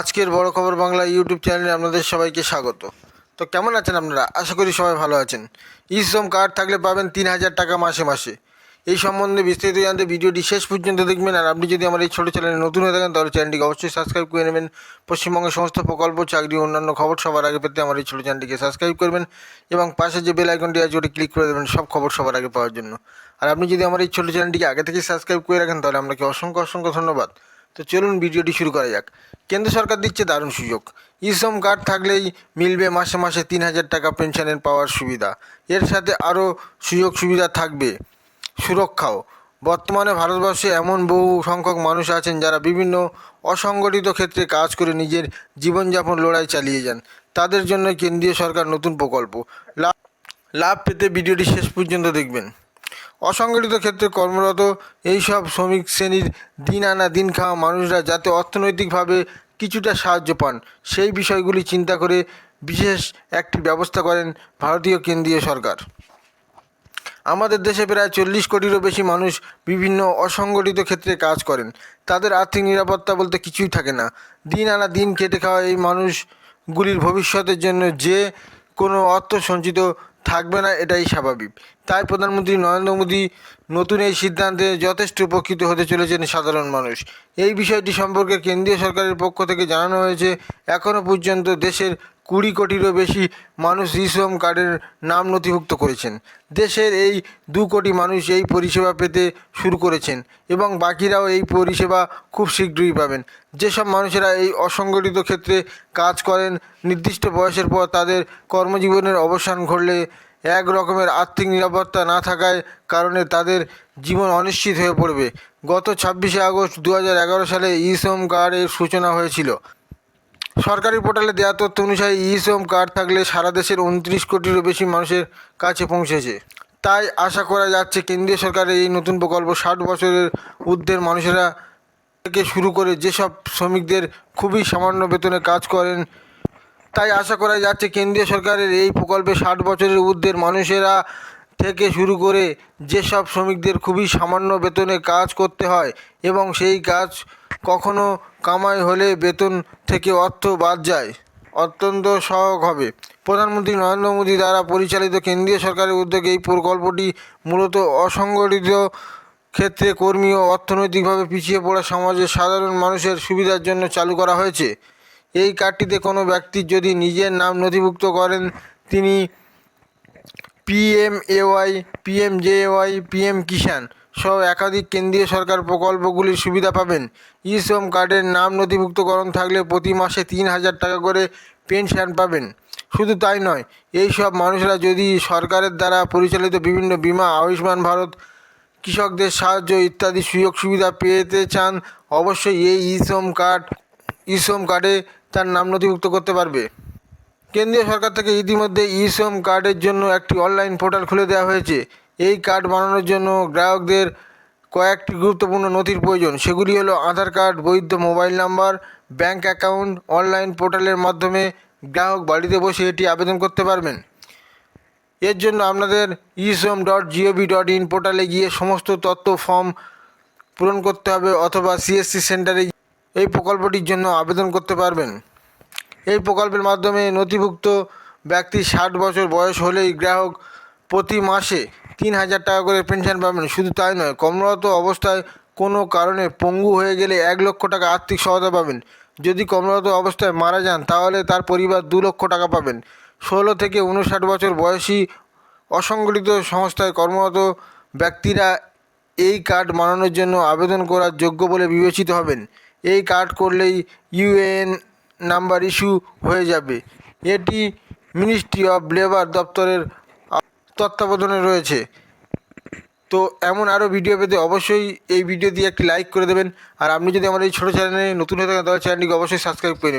আজকের বড় খবর বাংলা ইউটিউব চ্যানেলে আপনাদের সবাইকে স্বাগত। তো কেমন আছেন আপনারা? আশা করি সবাই ভালো আছেন। ই শ্রম কার্ড থাকলে পাবেন তিন হাজার টাকা মাসে মাসে। এই সম্বন্ধে বিস্তারিত জানতে ভিডিওটি শেষ পর্যন্ত দেখবেন, আর আপনি যদি আমার এই ছোটো চ্যানেলে নতুন হয়ে থাকেন, তাহলে চ্যানেলটিকে অবশ্যই সাবস্ক্রাইব করে নেবেন। পশ্চিমবঙ্গের সমস্ত প্রকল্প, চাকরি, অন্যান্য খবর সবার আগে পেতে আমার এই ছোটো চ্যানেলটিকে সাবস্ক্রাইব করবেন এবং পাশে যে বেল আইকনটি আছে, ওটি ক্লিক করে দেবেন সব খবর সবার আগে পাওয়ার জন্য। আর আপনি যদি আমার এই ছোটো চ্যানেলটিকে আগে থেকে সাবস্ক্রাইব করে রাখেন, তাহলে আপনাকে অসংখ্য অসংখ্য ধন্যবাদ। তো চলুন ভিডিওটি শুরু করা যাক। কেন্দ্র সরকার দিচ্ছে দারুণ সুযোগ। ইশ্রম কার্ড থাকলেই মিলবে মাসে মাসে তিন হাজার টাকা পেনশনের পাওয়ার সুবিধা। এর সাথে আরও সুযোগ সুবিধা থাকবে সুরক্ষাও। বর্তমানে ভারতবর্ষে এমন বহু সংখ্যক মানুষ আছেন যারা বিভিন্ন অসংগঠিত ক্ষেত্রে কাজ করে নিজের জীবনযাপন লড়াই চালিয়ে যান। তাদের জন্য কেন্দ্রীয় সরকার নতুন প্রকল্প। লাভ লাভ পেতে ভিডিওটি শেষ পর্যন্ত দেখবেন। অসংগঠিত ক্ষেত্রে কর্মরত এইসব শ্রমিক শ্রেণির দিন আনা দিন খাওয়া মানুষরা যাতে অর্থনৈতিকভাবে কিছুটা সাহায্য পান, সেই বিষয়গুলি চিন্তা করে বিশেষ একটি ব্যবস্থা করেন ভারতীয় কেন্দ্রীয় সরকার। আমাদের দেশে প্রায় চল্লিশ কোটিরও বেশি মানুষ বিভিন্ন অসংগঠিত ক্ষেত্রে কাজ করেন। তাদের আর্থিক নিরাপত্তা বলতে কিছুই থাকে না। দিন আনা দিন খেটে খাওয়া এই মানুষগুলির ভবিষ্যতের জন্য যে কোনো অর্থ সঞ্চিত থাকবে না, এটাই স্বাভাবিক। তাই প্রধানমন্ত্রী নরেন্দ্র মোদী নতুন এই সিদ্ধান্তে যথেষ্ট উপকৃত হতে চলেছেন সাধারণ মানুষ। এই বিষয়টি সম্পর্কে কেন্দ্রীয় সরকারের পক্ষ থেকে জানানো হয়েছে এখনও পর্যন্ত দেশের কুড়ি কোটিরও বেশি মানুষ ই শ্রম কার্ডের নাম নথিভুক্ত করেছেন। দেশের এই দু কোটি মানুষ এই পরিষেবা পেতে শুরু করেছেন এবং বাকিরাও এই পরিষেবা খুব শীঘ্রই পাবেন। যেসব মানুষেরা এই অসংগঠিত ক্ষেত্রে কাজ করেন, নির্দিষ্ট বয়সের পর তাদের কর্মজীবনের অবসান ঘটলে এক রকমের আর্থিক নিরাপত্তা না থাকায় কারণে তাদের জীবন অনিশ্চিত হয়ে পড়বে। গত ছাব্বিশে আগস্ট দু হাজার এগারো সালে ই শ্রম কার্ডের সূচনা হয়েছিল। সরকারি পোর্টালে দেওয়া তথ্য অনুযায়ী ই শ্রম কার্ড থাকলে সারা দেশের উনত্রিশ কোটিরও বেশি মানুষের কাছে পৌঁছেছে। তাই আশা করা যাচ্ছে কেন্দ্রীয় সরকারের এই নতুন প্রকল্প ষাট বছরের ঊর্ধ্বের মানুষেরা থেকে শুরু করে যেসব শ্রমিকদের খুবই সামান্য বেতনে কাজ করেন, তাই আশা করা যাচ্ছে কেন্দ্রীয় সরকারের এই প্রকল্পে ষাট বছরের ঊর্ধ্বের মানুষেরা থেকে শুরু করে যেসব শ্রমিকদের খুবই সামান্য বেতনে কাজ করতে হয় এবং সেই কাজ কখনো কামাই হলে বেতন থেকে অর্থ বাদ যায়, অত্যন্ত সহায়ক হবে। প্রধানমন্ত্রী নরেন্দ্র মোদী দ্বারা পরিচালিত কেন্দ্রীয় সরকারের উদ্যোগে এই প্রকল্পটি মূলত অসংগঠিত ক্ষেত্রে কর্মী ও অর্থনৈতিকভাবে পিছিয়ে পড়া সমাজের সাধারণ মানুষের সুবিধার জন্য চালু করা হয়েছে। এই কার্ডটিতে কোনো ব্যক্তি যদি নিজের নাম নথিভুক্ত করেন, তিনি পিএমএওয়াই, পিএমজেওয়াই, পিএম কিষাণ সহ একাধিক কেন্দ্রীয় সরকার প্রকল্পগুলির সুবিধা পাবেন। ই শ্রম কার্ডের নাম নথিভুক্তকরণ থাকলে প্রতি মাসে তিন হাজার টাকা করে পেনশন পাবেন। শুধু তাই নয়, এই সব মানুষরা যদি সরকারের দ্বারা পরিচালিত বিভিন্ন বিমা, আয়ুষ্মান ভারত, কৃষকদের সাহায্য ইত্যাদি সুযোগ সুবিধা পেতে চান, অবশ্যই এই ই শ্রম কার্ড ই শ্রম কার্ডে তার নাম নথিভুক্ত করতে পারবে। কেন্দ্রীয় সরকার থেকে ইতিমধ্যে ই শ্রম কার্ডের জন্য একটি অনলাইন পোর্টাল খুলে দেওয়া হয়েছে। এই কার্ড বানানোর জন্য গ্রাহকদের কয়েকটি গুরুত্বপূর্ণ নথির প্রয়োজন। সেগুলি হলো আধার কার্ড, বৈধ mobile number, bank account, online পোর্টালের মাধ্যমে গ্রাহক বাড়িতে বসে এটি আবেদন করতে পারবেন। এর জন্য আপনাদের eShram dot gov dot in পোর্টালে গিয়ে সমস্ত তথ্য, ফর্ম পূরণ করতে হবে অথবা সিএসসি সেন্টারে এই প্রকল্পটির জন্য আবেদন করতে পারবেন। এই প্রকল্পের মাধ্যমে নথিভুক্ত ব্যক্তি ষাট বছর বয়স হলেই গ্রাহক প্রতি মাসে তিন হাজার টাকা করে পেনশন পাবেন। শুধু তাই নয়, কর্মরত অবস্থায় কোনো কারণে পঙ্গু হয়ে গেলে এক লক্ষ টাকা আর্থিক সহায়তা পাবেন। যদি কর্মরত অবস্থায় মারা যান, তাহলে তার পরিবার দু লক্ষ টাকা পাবেন। ষোলো থেকে উনষাট বছর বয়সী অসংগঠিত সংস্থায় কর্মরত ব্যক্তিরা এই কার্ড বানানোর জন্য আবেদন করার যোগ্য বলে বিবেচিত হবেন। এই কার্ড করলেই ইউএএন নাম্বার ইস্যু হয়ে যাবে। এটি মিনিস্ট্রি অফ লেবার দপ্তরের তত্ত্বাবধানে রয়েছে। তো এমন আরও ভিডিও পেতে অবশ্যই এই ভিডিও দিয়ে একটি লাইক করে দেবেন। আর আপনি যদি আমার এই ছোটো চ্যানেলে নতুন হয়ে থাকেন, তাহলে চ্যানেলটিকে অবশ্যই সাবস্ক্রাইব করে